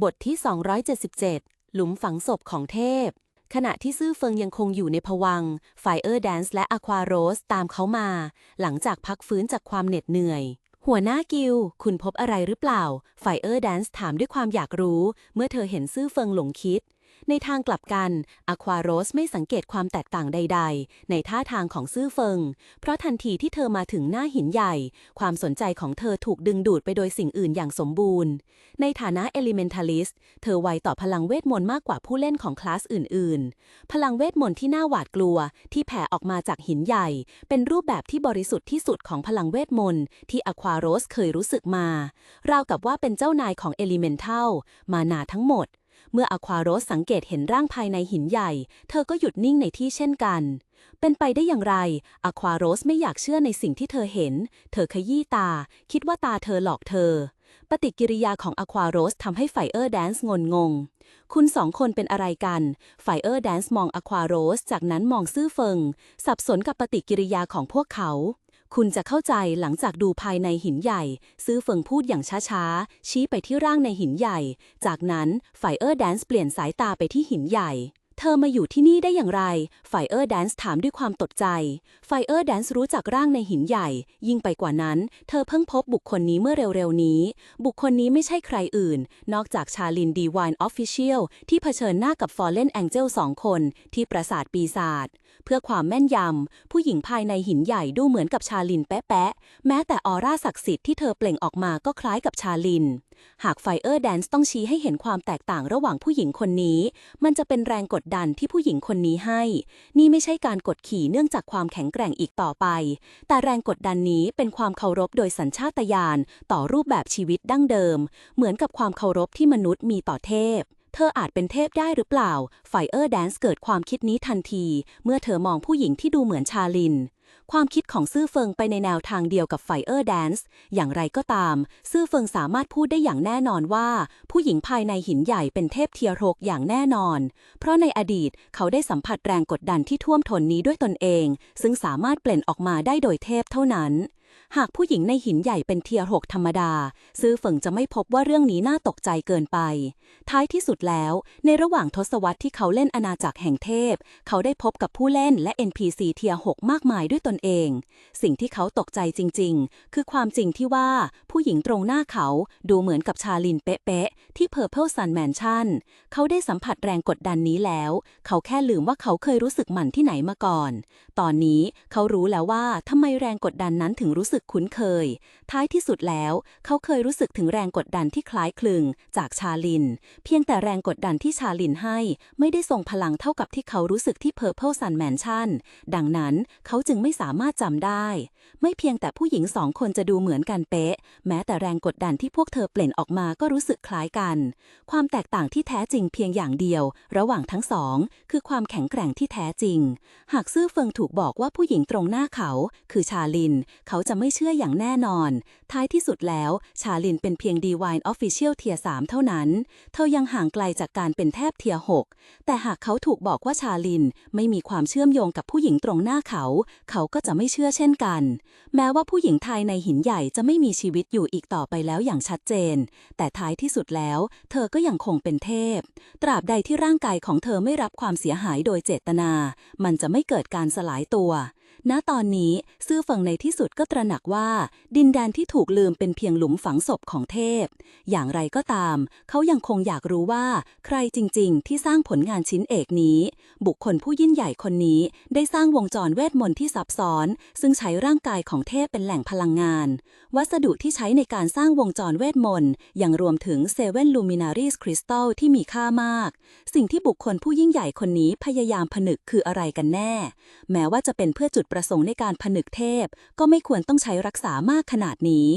บทที่ 277 หลุมฝังศพของเทพ ขณะที่ซื่อเฟิงยังคงอยู่ในผวังไฟเออร์แดนซ์และอควาโรสตามเขามา หลังจากพักฟื้นจากความเหน็ดเหนื่อย หัวหน้ากิล คุณพบอะไรหรือเปล่า ไฟเออร์แดนซ์ถามด้วยความอยากรู้ เมื่อเธอเห็นซื่อเฟิงหลงคิด ในทางกลับกันอควาโรสไม่สังเกตความแตกต่างใด ๆ ในท่าทางของซื่อเฟิง เพราะทันทีที่เธอมาถึงหน้าหินใหญ่ ความสนใจของเธอถูกดึงดูดไปโดยสิ่งอื่นอย่างสมบูรณ์ ในฐานะ Elementalist เธอไวต่อพลังเวทมนต์มากกว่าผู้เล่นของคลาสอื่น ๆ พลังเวทมนต์ที่น่าหวาดกลัว ที่แผ่ออกมาจากหินใหญ่ เป็นรูปแบบที่บริสุทธิ์ที่สุดของพลังเวทมนต์ที่อควาโรสเคยรู้สึกมา ราวกับว่าเป็นเจ้านายของ Elemental มานาทั้งหมด เมื่ออควาโรสสังเกตเห็นร่างภายในหินใหญ่ เธอก็หยุดนิ่งในที่เช่นกัน เป็นไปได้อย่างไรอควาโรสไม่อยากเชื่อในสิ่งที่เธอเห็น เธอขยี้ตา คิดว่าตาเธอหลอกเธอ ปฏิกิริยาของอควาโรสทำให้ไฟเออร์แดนซ์งนงง คุณสองคนเป็นอะไรกัน ไฟเออร์แดนซ์มองอควาโรสจากนั้นมองซื่อเฟิง สับสนกับปฏิกิริยาของพวกเขา คุณจะเข้าใจหลังจากดูภายในหินใหญ่ ซื่อเฟิงพูดอย่างช้าๆ ชี้ไปที่ร่างในหินใหญ่ จากนั้นไฟเออร์แดนซ์เปลี่ยนสายตาไปที่หินใหญ่ เธอมาอยู่ที่นี่ได้อย่างไรไฟเออร์แดนซ์ถามด้วยความตกใจไฟเออร์แดนซ์รู้จักร่างในหินใหญ่ ยิ่งไปกว่านั้น เธอเพิ่งพบบุคคลนี้เมื่อเร็วๆนี้ บุคคลนี้ไม่ใช่ใครอื่น นอกจากชาลินดีวายออฟฟิเชียลที่เผชิญหน้ากับฟอร์เรนแองเจลสองคนที่ปราสาทปีศาจ เพื่อความแม่นยำ ผู้หญิงภายในหินใหญ่ดูเหมือนกับชาลินแป๊ะๆ แม้แต่ออร่าศักดิ์สิทธิ์ที่เธอเปล่งออกมาก็คล้ายกับชาลิน หากไฟเออร์แดนซ์ต้องชี้ให้เห็นความแตกต่างระหว่างผู้หญิงคนนี้ มันจะเป็นแรงกดดันที่ผู้หญิงคนนี้ให้ นี่ไม่ใช่การกดขี่เนื่องจากความแข็งแกร่งอีกต่อไป แต่แรงกดดันนี้เป็นความเคารพโดยสัญชาตญาณต่อรูปแบบชีวิตดั้งเดิม เหมือนกับความเคารพที่มนุษย์มีต่อเทพ เธออาจเป็นเทพได้หรือเปล่า ไฟเออร์แดนซ์เกิดความคิดนี้ทันที เมื่อเธอมองผู้หญิงที่ดูเหมือนชาลิน ความคิดของซื่อเฟิงไปในแนวทางเดียวกับไฟเออร์แดนซ์อย่างไรก็ตาม ซื่อเฟิงสามารถพูดได้อย่างแน่นอนว่า ผู้หญิงภายในหินใหญ่เป็นเทพเทียโรกอย่างแน่นอน เพราะในอดีตเขาได้สัมผัสแรงกดดันที่ท่วมท้นนี้ด้วยตนเอง ซึ่งสามารถเปล่งออกมาได้โดยเทพเท่านั้น หากผู้หญิงในหินใหญ่เป็นเทียร์หกธรรมดา ซื่อเฟิงจะไม่พบว่าเรื่องนี้น่าตกใจเกินไป ท้ายที่สุดแล้ว ในระหว่างทศวรรษที่เขาเล่นอาณาจักรแห่งเทพ เขาได้พบกับผู้เล่นและ NPC เทียร์หกมากมายด้วยตนเอง สิ่งที่เขาตกใจจริง ๆ คือความจริงที่ว่าผู้หญิงตรงหน้าเขาดูเหมือนกับชาลินเป๊ะๆที่ Purple Sun Mansion เขาได้สัมผัสแรงกดดันนี้แล้ว เขาแค่ลืมว่าเขาเคยรู้สึกหมั่นที่ไหนมาก่อน ตอนนี้เขารู้แล้วว่าทำไมแรงกดดันนั้นถึงรูู้้สึกคุ้นเคย ท้ายที่สุดแล้ว เขาเคยรู้สึกถึงแรงกดดันที่คล้ายคลึงจากชาลิน เพียงแต่แรงกดดันที่ชาลินให้ ไม่ได้ทรงพลังเท่ากับที่เขารู้สึกที่ Purple Sun Mansion ดังนั้นเขาจึงไม่สามารถจำได้ ไม่เพียงแต่ผู้หญิงสองคนจะดูเหมือนกันเป๊ะ แม้แต่แรงกดดันที่พวกเธอเปล่งออกมาก็รู้สึกคล้ายกัน ความแตกต่างที่แท้จริงเพียงอย่างเดียว ระหว่างทั้งสอง คือความแข็งแกร่งที่แท้จริง หากซื่อเฟิงถูกบอกว่าผู้หญิงตรงหน้าเขา คือชาลิน เขาจะะไม่เชื่ออย่างแน่นอน ท้ายที่สุดแล้ว ชาลินเป็นเพียง Divine Official เทีย3เท่านั้น เธอยังห่างไกลจากการเป็นแทบเทีย6แต่หากเขาถูกบอกว่าชาลินไม่มีความเชื่อมโยงกับผู้หญิงตรงหน้าเขา เขาก็จะไม่เชื่อเช่นกัน แม้ว่าผู้หญิงไทยในหินใหญ่จะไม่มีชีวิตอยู่อีกต่อไปแล้วอย่างชัดเจน แต่ท้ายที่สุดแล้ว เธอก็ยังคงเป็นเทพ ตราบใดที่ร่างกายของเธอไม่รับความเสียหายโดยเจตนา มันจะไม่เกิดการสลายตัว ณตอนนี้ซื่อเฟิงในที่สุดก็ตระหนักว่า ดินแดนที่ถูกลืมเป็นเพียงหลุมฝังศพของเทพ อย่างไรก็ตาม เขายังคงอยากรู้ว่า ใครจริง ๆ ที่สร้างผลงานชิ้นเอกนี้ บุคคลผู้ยิ่งใหญ่คนนี้ ได้สร้างวงจรเวทมนต์ที่ซับซ้อน ซึ่งใช้ร่างกายของเทพเป็นแหล่งพลังงาน วัสดุที่ใช้ในการสร้างวงจรเวทมนต์ยังรวมถึงเซเว่นลูมินารีสคริสตัลที่มีค่ามาก สิ่งที่บุคคลผู้ยิ่งใหญ่คนนี้พยายามผนึกคืออะไรกันแน่ แม้ว่าจะเป็นเพื่อจุดประสงค์ในการผนึกเทพ ก็ไม่ควรต้องใช้รักษามากขนาดนี้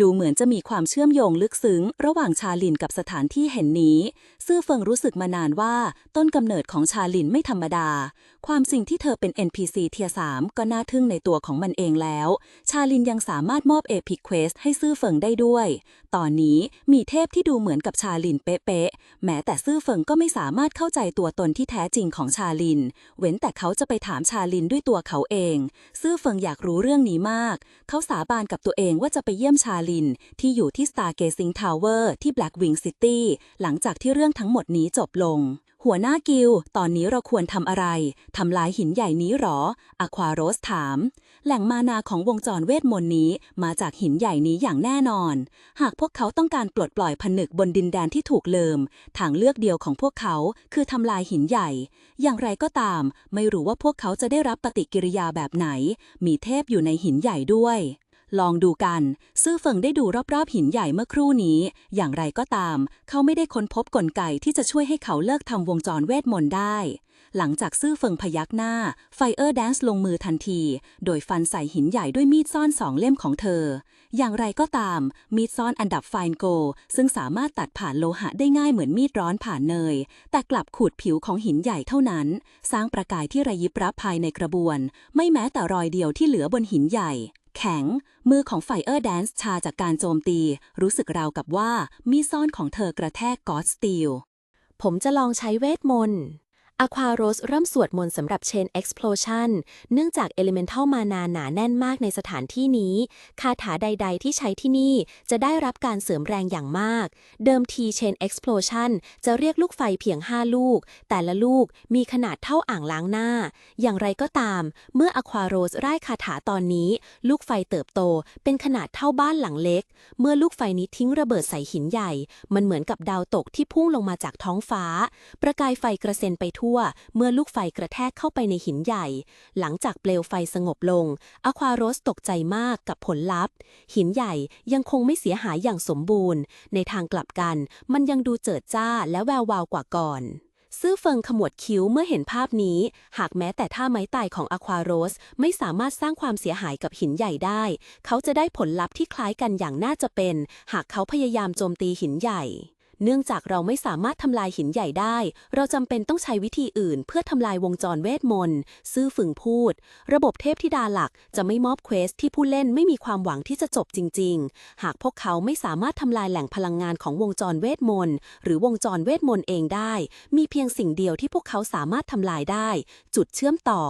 ดูเหมือนจะมีความเชื่อมโยงลึกซึ้ง ระหว่างชาลินกับสถานที่แห่งนี้ ซื่อเฟิงรู้สึกมานานว่า ต้นกำเนิดของชาลินไม่ธรรมดา ความจริงที่เธอเป็น NPC เทีย3ก็น่าทึ่งในตัวของมันเองแล้ว ชาลินยังสามารถมอบ Epic Quest ให้ซื่อเฟิงได้ด้วย ตอนนี้มีเทพที่ดูเหมือนกับชาลินเป๊ะๆแม้แต่ซื่อเฟิงก็ไม่สามารถเข้าใจตัวตนที่แท้จริงของชาลิน เว้นแต่เขาจะไปถามชาลินด้วยตัวเขาเอง ซื่อเฟิงอยากรู้เรื่องนี้มาก เขาสาบานกับตัวเองว่าจะไปเยี่ยมชาลิน ที่อยู่ที่ Stargazing Tower ที่ Blackwing City หลังจากที่เรื่องทั้งหมดนี้จบลง หัวหน้ากิลตอนนี้เราควรทำอะไร ทำลายหินใหญ่นี้หรออควาโรสถาม แหล่งมานาของวงจรเวทมนต์นี้มาจากหินใหญ่นี้อย่างแน่นอน หากพวกเขาต้องการปลดปล่อยผนึกบนดินแดนที่ถูกเลิม ทางเลือกเดียวของพวกเขาคือทำลายหินใหญ่ อย่างไรก็ตาม ไม่รู้ว่าพวกเขาจะได้รับปฏิกิริยาแบบไหน มีเทพอยู่ในหินใหญ่ด้วย ลองดูกัน ซื่อเฟิงได้ดูรอบๆหินใหญ่เมื่อครู่นี้ อย่างไรก็ตาม เขาไม่ได้ค้นพบกลไกที่จะช่วยให้เขาเลิกทำวงจรเวทมนต์ได้ หลังจากซื่อเฟิงพยักหน้า ไฟเออร์แดนซ์ลงมือทันที โดยฟันใส่หินใหญ่ด้วยมีดซ่อนสองเล่มของเธอ อย่างไรก็ตาม มีดซ่อนอันดับไฟน์โก ซึ่งสามารถตัดผ่านโลหะได้ง่ายเหมือนมีดร้อนผ่านเนย แต่กลับขูดผิวของหินใหญ่เท่านั้น สร้างประกายที่ระยิบรับภายในกระบวน ไม่แม้แต่รอยเดียวที่เหลือบนหินใหญ่ แข็ง มือของไฟเออร์แดนซ์ชาจากการโจมตี รู้สึกราวกับว่ามีซ่อนของเธอกระแทกกอดสตีล ผมจะลองใช้เวทมนต์ อควาโรสเริ่มสวดมนต์สำหรับ Chain Explosion เนื่องจาก Elemental มานาหนาแน่นมากในสถานที่นี้ คาถาใดๆที่ใช้ที่นี่จะได้รับการเสริมแรงอย่างมาก เดิมที Chain Explosion จะเรียกลูกไฟเพียง 5 ลูก แต่ละลูกมีขนาดเท่าอ่างล้างหน้า อย่างไรก็ตาม เมื่ออควาโรสไร่คาถาตอนนี้ ลูกไฟเติบโตเป็นขนาดเท่าบ้านหลังเล็ก เมื่อลูกไฟนี้ทิ้งระเบิดใส่หินใหญ่ มันเหมือนกับดาวตกที่พุ่งลงมาจากท้องฟ้า ประกายไฟกระเซ็นไปทั่วเมื่อลูกไฟกระแทกเข้าไปในหินใหญ่ หลังจากเปลวไฟสงบลงอควาโรสตกใจมากกับผลลัพธ์ หินใหญ่ยังคงไม่เสียหายอย่างสมบูรณ์ ในทางกลับกัน มันยังดูเจิดจ้าและแวววาวกว่าก่อนซื่อเฟิงขมวดคิ้วเมื่อเห็นภาพนี้ หากแม้แต่ท่าไม้ตายของอควาโรส ไม่สามารถสร้างความเสียหายกับหินใหญ่ได้ เขาจะได้ผลลัพธ์ที่คล้ายกันอย่างน่าจะเป็น หากเขาพยายามโจมตีหินใหญ่ เนื่องจากเราไม่สามารถทำลายหินใหญ่ได้ เราจำเป็นต้องใช้วิธีอื่น เพื่อทำลายวงจรเวทมนต์ ซื่อฝึงพูด ระบบเทพธิดาหลักจะไม่มอบเควสที่ผู้เล่นไม่มีความหวังที่จะจบจริง ๆ หากพวกเขาไม่สามารถทำลายแหล่งพลังงานของวงจรเวทมนต์ หรือวงจรเวทมนต์เองได้ มีเพียงสิ่งเดียวที่พวกเขาสามารถทำลายได้ จุดเชื่อมต่อ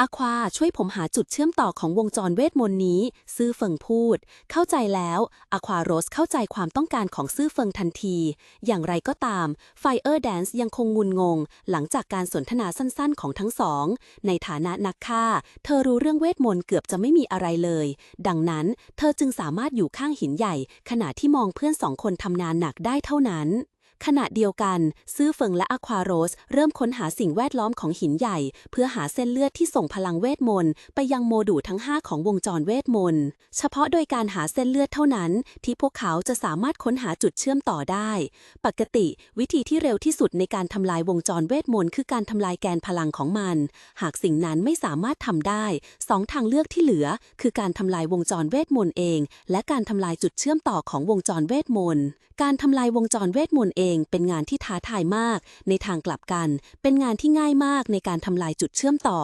อควาช่วยผมหาจุดเชื่อมต่อของวงจรเวทมนต์นี้ ซื่อเฟิงพูด เข้าใจแล้วอควาโรสเข้าใจความต้องการของซื่อเฟิงทันที อย่างไรก็ตามไฟเออร์แดนซ์ยังคงงุนงง หลังจากการสนทนาสั้นๆ ของทั้งสอง ในฐานะนักฆ่า เธอรู้เรื่องเวทมนต์เกือบจะไม่มีอะไรเลย ดังนั้น เธอจึงสามารถอยู่ข้างหินใหญ่ ขณะที่มองเพื่อนสองคนทำงานหนักได้เท่านั้น ขณะเดียวกันซื่อเฟิงและอะควาโรส เริ่มค้นหาสิ่งแวดล้อมของหินใหญ่ เพื่อหาเส้นเลือดที่ส่งพลังเวทมนต์ไปยังโมดูลทั้ง 5 ของวงจรเวทมนต์เฉพาะโดยการหาเส้นเลือดเท่านั้น ที่พวกเขาจะสามารถค้นหาจุดเชื่อมต่อได้ ปกติ วิธีที่เร็วที่สุดในการทำลายวงจรเวทมนต์คือการทำลายแกนพลังของมัน หากสิ่งนั้นไม่สามารถทำได้สองทางเลือกที่เหลือ คือการทำลายวงจรเวทมนต์เอง และการทำลายจุดเชื่อมต่อของวงจรเวทมนต์การทำลายวงจรเวทมนต์เองเป็นงานที่ท้าทายมาก ในทางกลับกัน เป็นงานที่ง่ายมากในการทำลายจุดเชื่อมต่อ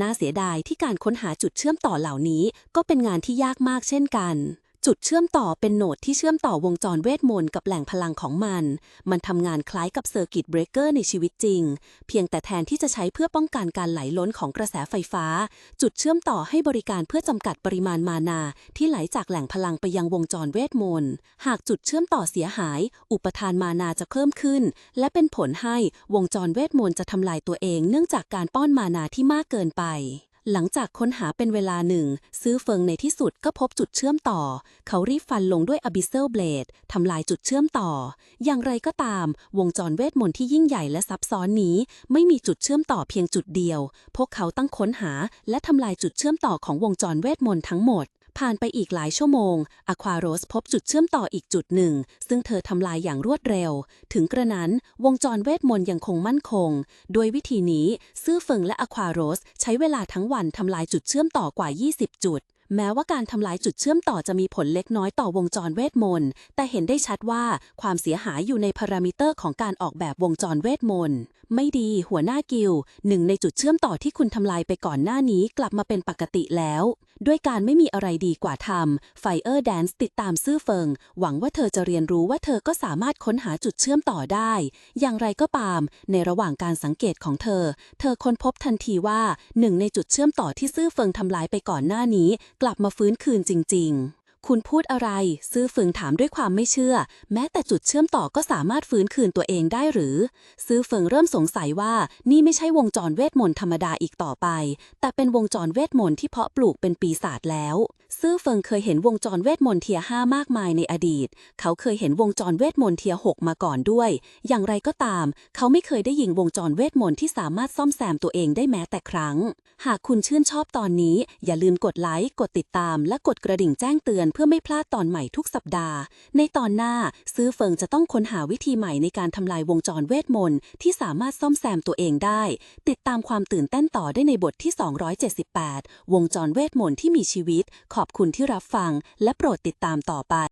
น่าเสียดายที่การค้นหาจุดเชื่อมต่อเหล่านี้ ก็เป็นงานที่ยากมากเช่นกัน จุดเชื่อมต่อเป็นโหนดที่เชื่อมต่อวงจรเวทมนต์กับแหล่งพลังของมัน มันทำงานคล้ายกับเซอร์กิตเบรกเกอร์ในชีวิตจริง เพียงแต่แทนที่จะใช้เพื่อป้องกันการไหลล้นของกระแสไฟฟ้า จุดเชื่อมต่อให้บริการเพื่อจำกัดปริมาณมานา ที่ไหลจากแหล่งพลังไปยังวงจรเวทมนต์ หากจุดเชื่อมต่อเสียหาย อุปทานมานาจะเพิ่มขึ้น และเป็นผลให้วงจรเวทมนต์จะทำลายตัวเอง เนื่องจากการป้อนมานาที่มากเกินไป หลังจากค้นหาเป็นเวลาหนึ่ง ซื้อเฟิงในที่สุดก็พบจุดเชื่อมต่อ เขารีบฟันลงด้วยอบิเซลเบลดทำลายจุดเชื่อมต่อ อย่างไรก็ตาม วงจรเวทมนต์ที่ยิ่งใหญ่และซับซ้อนนี้ ไม่มีจุดเชื่อมต่อเพียงจุดเดียว พวกเขาตั้งค้นหาและทำลายจุดเชื่อมต่อของวงจรเวทมนต์ทั้งหมด ผ่านไปอีกหลายชั่วโมงอควาโรสพบจุดเชื่อมต่ออีกจุดหนึ่ง ซึ่งเธอทำลายอย่างรวดเร็ว ถึงกระนั้นวงจรเวทมนต์ยังคงมั่นคง โดยวิธีนี้ ซื่อเฟิงและอควาโรสใช้เวลาทั้งวันทำลายจุดเชื่อมต่อกว่า 20 จุด แม้ว่าการทำลายจุดเชื่อมต่อจะมีผลเล็กน้อยต่อวงจรเวทมนต์ แต่เห็นได้ชัดว่าความเสียหายอยู่ในพารามิเตอร์ของการออกแบบวงจรเวทมนต์ ไม่ดีหัวหน้ากิลหนึ่งในจุดเชื่อมต่อที่คุณทำลายไปก่อนหน้านี้กลับมาเป็นปกติแล้ว ด้วยการไม่มีอะไรดีกว่าทำไฟเออร์แดนซ์ติดตามซื่อเฟิง หวังว่าเธอจะเรียนรู้ว่าเธอก็สามารถค้นหาจุดเชื่อมต่อได้ อย่างไรก็ตาม ในระหว่างการสังเกตของเธอ เธอค้นพบทันทีว่าหนึ่งในจุดเชื่อมต่อที่ซื่อเฟิงทำลายไปก่อนหน้านี้กลับมาฟื้นคืนจริง ๆ คุณพูดอะไร ซื่อเฟิงถามด้วยความไม่เชื่อ แม้แต่จุดเชื่อมต่อก็สามารถฟื้นคืนตัวเองได้หรือ ซื่อเฟิงเริ่มสงสัยว่านี่ไม่ใช่วงจรเวทมนต์ธรรมดาอีกต่อไป แต่เป็นวงจรเวทมนต์ที่เพาะปลูกเป็นปีศาจแล้ว ซื่อเฟิงเคยเห็นวงจรเวทมนต์เทียห้ามากมายในอดีต เขาเคยเห็นวงจรเวทมนต์เทียหกมาก่อนด้วย อย่างไรก็ตาม เขาไม่เคยได้ยินวงจรเวทมนต์ที่สามารถซ่อมแซมตัวเองได้แม้แต่ครั้ง หากคุณชื่นชอบตอนนี้ อย่าลืมกดไลค์ กดติดตาม และกดกระดิ่งแจ้งเตือนเพื่อไม่พลาดตอนใหม่ทุกสัปดาห์ ในตอนหน้าซื้อเฟิงจะต้องค้นหาวิธีใหม่ในการทำลายวงจรเวทมนต์ที่สามารถซ่อมแซมตัวเองได้ ติดตามความตื่นเต้นต่อได้ในบทที่ 278 วงจรเวทมนต์ที่มีชีวิต ขอบคุณที่รับฟัง และโปรดติดตามต่อไป